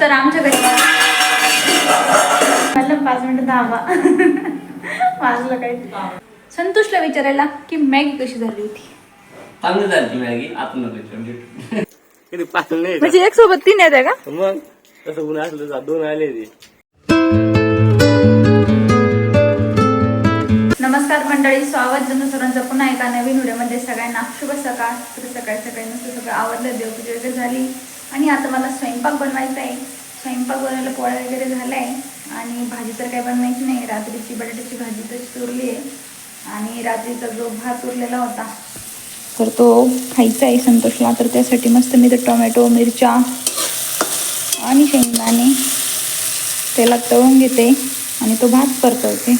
तर आमच्या घरी मला पाच मिनिटं धावा वाजलं काही संतोषला विचारायला की मॅगी कशी झाली होती? चांगली झाली मॅगी कधी नाही म्हणजे एक सोबत तीन येते का? का? मग तसं ऊन असलं तर दोन आले ते. नमस्कार मंडळी स्वागत जणू सरांचं पुन्हा एका नवीन व्हिडिओमध्ये. सगळ्यांना शुभ सकाळ. तर सकाळी सकाळी नुसतं सगळं आवडलं देवपूजा वगैरे झाली. आणि आता मला स्वयंपाक बनवायचा आहे. स्वयंपाक बनवायला पोळ्या वगैरे झाला आहे आणि भाजी तर काही बनवायची नाही. रात्रीची बटाट्याची भाजी तशी उरली आहे. आणि रात्रीचा जो भात उरलेला होता तर तो खायचा आहे संतोषला. तर त्यासाठी मस्त मी तर टोमॅटो मिरच्या आणि शेंगदाणे तेलात तळून घेते आणि तो भात परतवते.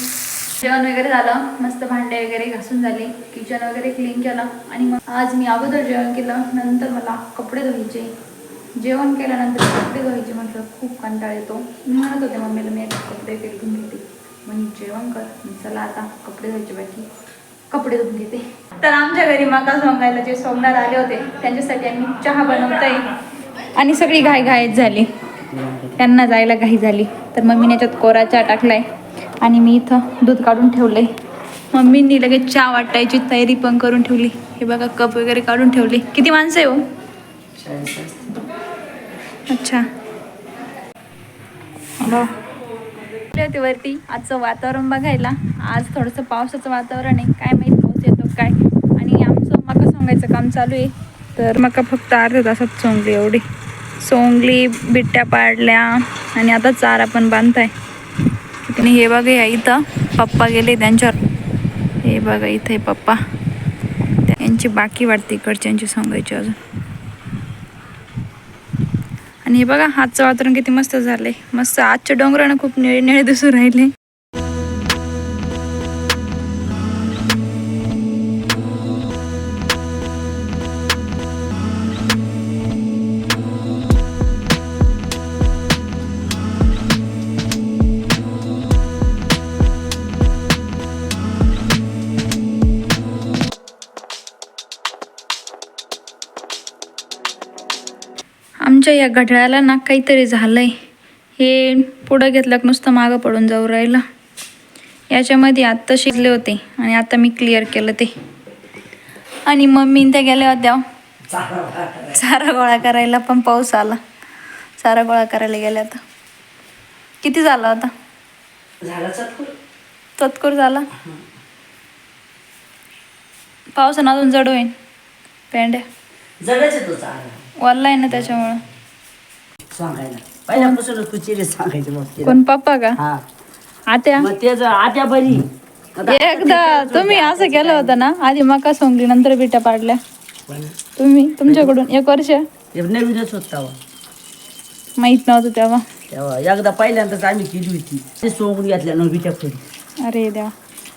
जेवण वगैरे झालं. मस्त भांडे वगैरे घासून झाले. किचन वगैरे क्लीन केलं. आणि मग आज मी अगोदर जेवण केलं. नंतर मला कपडे धुवायचे. जेवण केल्यानंतर कपडे धुवायचे म्हटलं खूप कंटाळ येतो. मी म्हणत होते मम्मीला मी आता कपडे वगैरे घेते म्हणजे जेवण कर. चला आता कपडे धुवायचे बाकी. कपडे धुवून घेते तर आमच्या घरी मका सोंगायला जे सोमनाथ आले होते त्यांच्यासाठी आम्ही चहा बनवतोय. आणि सगळी घाई घाईत झाली. त्यांना जायला घाई झाली. तर मम्मीने याच्यात कोरा चहा टाकलाय. आणि मी इथं दूध काढून ठेवलंय. मम्मींनी लगेच चहा वाटायची तयारी पण करून ठेवली. हे बघा कप वगैरे काढून ठेवले. किती माणसं आहे हो? अच्छा. होते वरती. आजचं वातावरण बघायला. आज थोडंसं पावसाचं वातावरण आहे. काय माहीत पाऊस येतो काय. आणि आमचं मका सोंगायचं काम चालू आहे. तर मका फक्त अर्ध्या तासात सोंगली एवढी. सोंगली बिट्ट्या पाडल्या. आणि आता चारा पण बांधताय. आणि हे बघा या इथं. पप्पा गेले त्यांच्यावर. हे बघा इथे पप्पा. त्यांची बाकी वाटते इकडच्यांची सोंगायची अजून. आणि हे बघा हातचं वातावरण किती मस्त झालंय. मस्त आजच्या डोंगरानं खूप निळे निळे दिसून राहिले. आमच्या या घड्याळाला ना काहीतरी झालंय. हे पुढं घेतलं नुसतं मागं पडून जाऊ राहिलं. याच्यामध्ये आत्ता शिजले होते आणि आता मी क्लिअर केलं ते. आणि मम्मी त्या गेल्या होत्या. चारा गोळा करायला पण पाऊस आला. चारा गोळा करायला गेल्या आता किती झाला होता? झालं चतकुर. तत्कर झाला? पावसानं अजून जड होईन. पेंड्या वल्ला आहे ना त्याच्यामुळं. सांगायला. पहिल्यापासून कुचिरे सांगायचे मग तिला. कोण पप्पा का? हा. आत्या? मग ते जर आत्या बरी. आता एकदा तुम्ही असं केलं होतं ना आधी मका सोंगली नंतर बिट्या पाडल्या. पण तुम्ही तुमच्याकडून एक वर्ष? ते नवीनच होत तेव्हा. माहीत नव्हतं तेव्हा. तेव्हा एकदा पहिल्यांदाच आम्ही केली होती. ते सोंगून घेतल्या अरे देवा.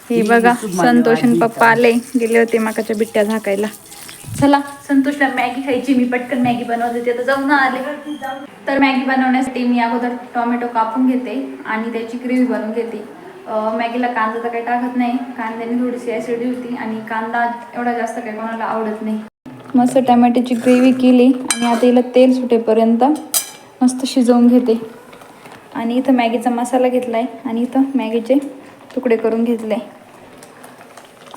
हे बघा संतोष आणि पप्पा आले गेले होते मकाच्या बिट्ट्या झाकायला. चला संतोषला मॅगी खायची मी पटकन मॅगी बनवत. होते तर जाऊन आले. तर मॅगी बनवण्यासाठी मी अगोदर टोमॅटो कापून घेते आणि त्याची ग्रेव्ही बनवून घेते. मॅगीला कांदा तर काही टाकत नाही. कांद्याने थोडीशी ॲसिडी होती आणि कांदा एवढा जास्त काही कोणाला आवडत नाही. मस्त टमॅटोची ग्रेव्ही केली आणि आता हिला तेल सुटेपर्यंत मस्त शिजवून घेते. आणि इथं मॅगीचा मसाला घेतला आहे आणि इथं मॅगीचे तुकडे करून घेतले.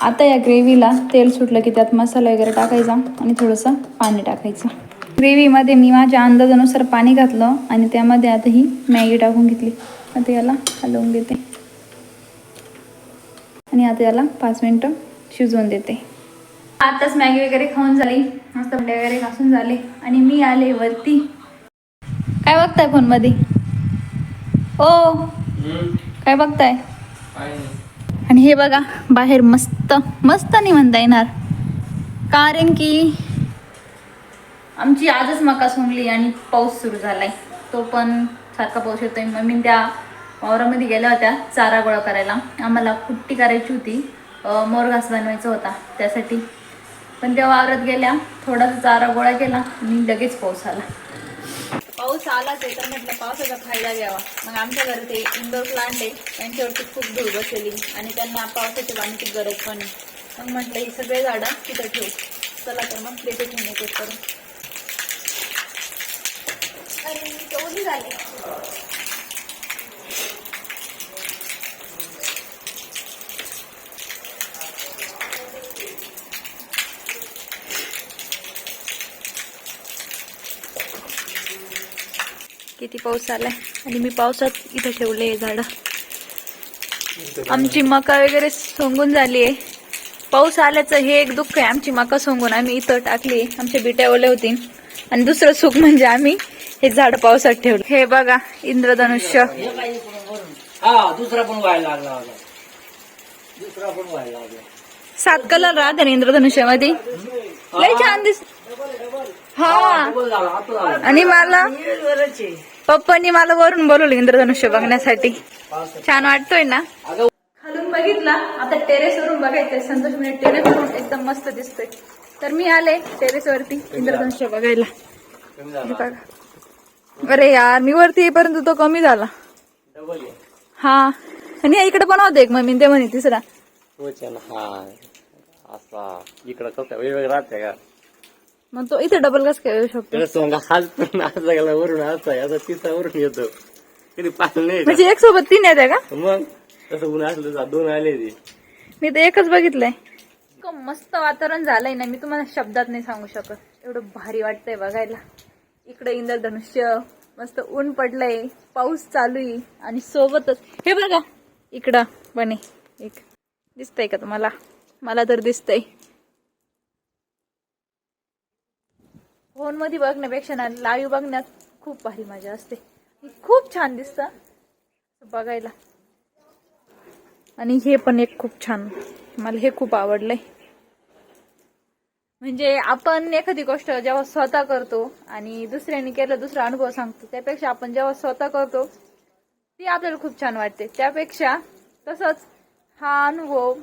आता या ग्रेव्हीला तेल सुटलं की त्यात मसाला वगैरे टाकायचा आणि थोडंसं पाणी टाकायचं. ग्रेव्हीमध्ये मी माझ्या अंदाजानुसार पाणी घातलं आणि त्यामध्ये आता ही मॅगी टाकून घेतली. आता याला हलवून घेते. आणि आता याला पाच मिनटं शिजवून देते. आताच मॅगी वगैरे खाऊन झाली. मस्त भांडे वगैरे घासून झाले. आणि मी आले वरती. काय बघताय फोनमध्ये? ओ काय बघताय? आणि हे बघा बाहेर मस्त मस्त नाही म्हणता येणार. कारण की आमची आजच मका सोंगली आणि पाऊस सुरू झालाय. तो पण सारखा पाऊस येतोय. मी त्या वावरामध्ये गेल्या होत्या चारा गोळा करायला. आम्हाला कुट्टी करायची होती. मोर घास बनवायचा होता. त्यासाठी. पण त्या वावरात गेल्या थोडासा चारा गोळा केला आणि लगेच पाऊस आला. पाऊस आलाच आहे तर म्हटलं पावसाचा फायदा घ्यावा. मग आमच्या घरात ते इंडोर प्लांट आहे त्यांच्यावरती खूप धूळ बसलेली. आणि त्यांना पावसाच्या पाण्याची गरज पण आहे. मग म्हटलं ही सगळे झाडं तिथं ठेवू. चला तर मग देते ठेवणे करून. अरे, मी झाले? किती पाऊस आलाय? आणि मी पावसात इथं ठेवले झाड. आमची मका वगैरे सोंगून झाली आहे पाऊस आल्याचं हे एक दुःख आहे. आमची मका सोंगून आम्ही इथं टाकली. आमच्या बिट्या ओल्या होती आणि दुसरं सुख म्हणजे आम्ही हे झाड पावसात ठेवलं. हे बघा इंद्रधनुष्य. हा दुसरा पण व्हायला लागला होता दुसरा पण व्हायला लागला. सात कलर राहते ना इंद्रधनुष्यामध्ये. लय छान दिस हा. आणि मला पप्पांनी मला वरून बोलवलं इंद्रधनुष्य बघण्यासाठी. छान वाटतोय ना? अगं खालून बघितला आता टेरेस वरून बघायचंय. संतोष म्हणजे टेरेस वरून एकदम मस्त दिसतोय. तर मी आले टेरेस वरती इंद्रधनुष्य बघायला. बघा. अरे यार मी वरती येईपर्यंत तो कमी झाला. डबल आहे हा. आणि या इकडे बनवते एक मम्मी ते म्हणे तिसरा. हा. इकडं कसं वेगवेगळं राहते का? मग तो इथे डबल कस काय येऊ शकतो सोंगा पण असा गेला वरून असा वरून येतो. कधी पाहिलं नाही. म्हणजे एक सोबत तीन येते का? का? मग तसं ऊन असलं तर दोन आले ते. मी तर एकच बघितलंय. इतकं मस्त वातावरण झालंय ना मी तुम्हाला शब्दात नाही सांगू शकत. एवढं भारी वाटतंय बघायला. इकडे इंद्रधनुष्य मस्त ऊन पडलंय पाऊस चालू आहे आणि सोबतच हे बघा इकडं बने एक. दिसतंय का तुम्हाला? मला तर दिसतंय. फोनमध्ये बघण्यापेक्षा ना लाईव्ह बघण्यात खूप भारी मजा असते. खूप छान दिसतं. बघायला. आणि हे पण एक खूप छान. मला हे खूप आवडलंय. म्हणजे आपण एखादी गोष्ट जेव्हा स्वतः करतो आणि दुसऱ्याने केलं दुसरा अनुभव सांगतो त्यापेक्षा आपण जेव्हा स्वतः करतो ती आपल्याला खूप छान वाटते. त्यापेक्षा तसंच हा अनुभव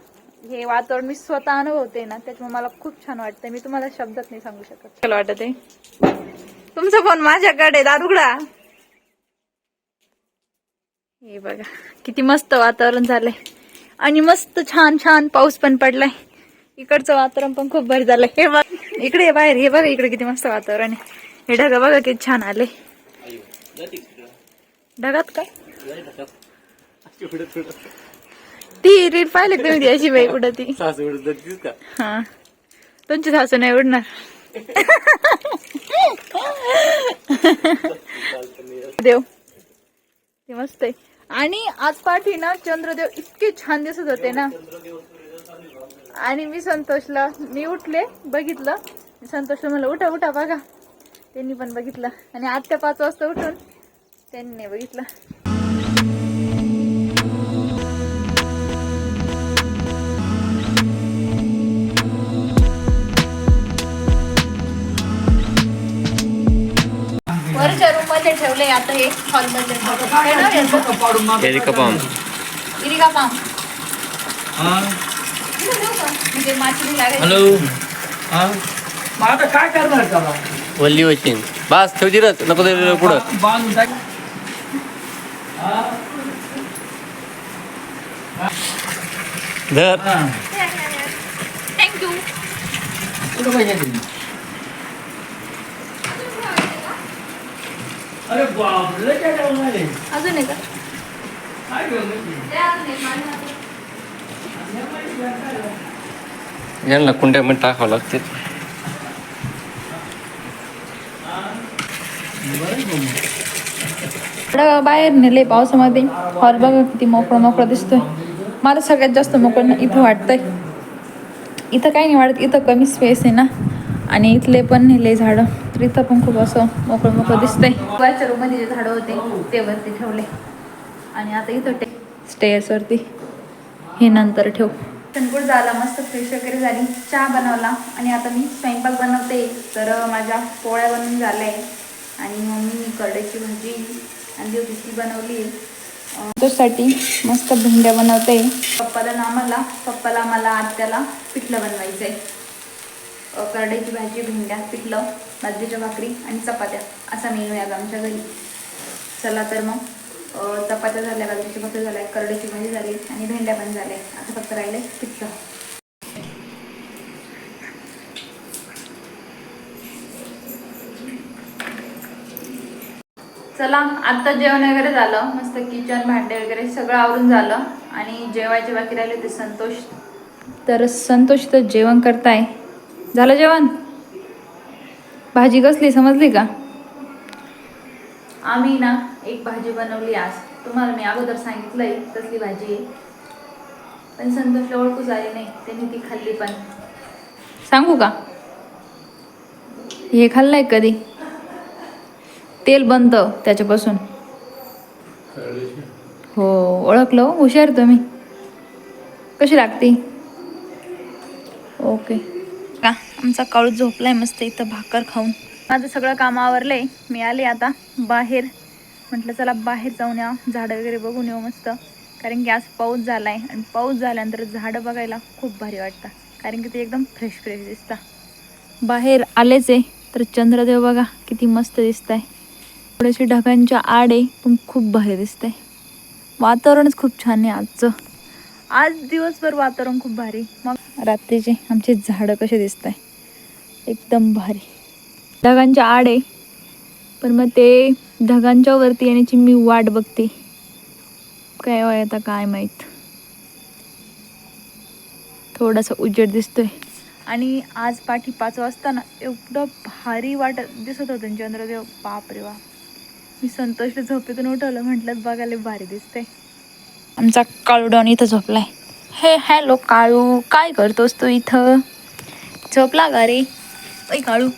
हे वातावरण मी स्वतः अनुभवते ना त्याच्यामुळे मला खूप छान वाटतं मी तुम्हाला शब्दात नाही सांगू शकत. चला वाटत आहे तुमचा फोन माझ्याकडे दारुगडा. हे बघा किती मस्त वातावरण झालंय. आणि मस्त छान छान पाऊस पण पडलाय. इकडचं वातावरण पण खूप भारी झालंय. हे बघ इकडे बाहेर हे बघा इकडे किती मस्त वातावरण आहे. हे ढगा बघा किती छान आले ढगात काय? ती रील पाहिले का तुम्ही अशी बाई उडत ती? सासू उडत जातीस का? हा. तुमची सासू नाही उडणार. देव. ते मस्त आहे. आणि आज पाठी ना चंद्रदेव इतके छान दिसत होते ना. आणि मी संतोषला मी उठले बघितलं. संतोषला म्हणलं उठा उठा बघा. त्यांनी पण बघितलं. आणि आत्या पाच वाजता उठून त्यांनी बघितलं. मध्ये ठेवले आता हे हॉलमध्ये काय नाव आहे याचं? Erica palm. इरिगा पाम म्हणजे माशी लागायची हॅलो मग आता काय करणार त्याला? वल्ली वचन बस ठेव जिरत. नको ते पुढं. बांधून टाक धर. थँक्यू कुठं पाहिजे अरे बापरे काय जाऊन आले अजून आहे का? काय घेऊन? यांना कुंड्यामध्ये टाकावं लागते बाहेर नेले पावसामध्ये. हॉल बघा किती मोकळं मोकळं दिसतोय. मला सगळ्यात जास्त मोकळं इथं वाटतंय. इथं काही नाही वाटत इथं कमी स्पेस आहे ना. आणि इथले पण नेले झाडं. तर इथं पण खूप असं मोकळं मोकळं दिसतंय. वरच्या रूममध्ये जे झाडं होते ते वरती ठेवले. आणि आता इथं टे स्टेअर्सवरती हे नंतर ठेव. सनपूर झाला मस्त फ्रेश वगैरे झाली. चहा बनवला. आणि आता मी स्वयंपाक बनवते. तर माझ्या पोळ्या बनवून झाल्या. आहे आणि मम्मी करड्याची भाजी होती ती बनवली. त्यासाठी मस्त भेंड्या बनवते. पप्पाला ना आम्हाला पप्पाला मला आत्याला पिठलं बनवायचं आहे करड्याची भाजी भेंड्या पिठलं बाजरीच्या भाकरी आणि चपात्या. असा मेनू आहे आमच्या घरी. चला तर मग चपात्या झाल्या बाजरीची भाकरी झाल्या करड्याची भाजी झाली आणि भेंड्या पण झाल्या. आता फक्त राहिले पिठलं. चला आत्ता जेवण वगैरे झालं. मस्त किचन भांडे वगैरे सगळं आवरून झालं. आणि जेवायचे बाकी राहिले ते संतोष. तर संतोष तर जेवण करताय. झालं जेवण? भाजी कसली समजली का? आम्ही ना एक भाजी बनवली आज. तुम्हाला मी अगोदर सांगितलंय कसली भाजी आहे. पण संतोषला ओळखूच आली नाही त्यांनी ती खाल्ली पण. सांगू का? हे खाल्लंय कधी? तेल बनतं त्याच्यापासून. हो ओळखलं हो, हुशार तुम्ही. कशी लागते? ओके. आमचा काळू झोपलाय मस्त इथं भाकर खाऊन. माझं सगळं काम आवरलंय. मी आले आता बाहेर. म्हटलं चला बाहेर जाऊन या. झाडं वगैरे बघून येऊ मस्त. कारण की आज पाऊस झालाय आणि पाऊस झाल्यानंतर झाडं बघायला खूप भारी वाटतं कारण की ते एकदम फ्रेश फ्रेश दिसतं बाहेर आलेच आहे तर चंद्रदेव बघा किती मस्त दिसत आहे थोडेसे ढगांच्या आड आहे पण खूप भारी दिसत आहे वातावरणच खूप छान आहे आजचं. आज दिवसभर वातावरण खूप भारी. मग रात्रीचे आमचे झाडं कसे दिसत आहे एकदम भारी. ढगांच्या आड आहे पण मग ते ढगांच्या वरती येण्याची मी वाट बघते. काय वय आता काय माहीत. थोडासा उजेड दिसतोय. आणि आज पाठी पाच वाजता ना एवढं भारी वाटत दिसत होतं चंद्रदेव. बाप रे बाप मी संतोषला झोपेतून उठवलं म्हटलं बघायला भारी दिसतंय. आमचा काळू डॉन इथं झोपलाय. हे हॅलो काळू काय करतोस तू इथं? झोपला का रे? ऐ काळू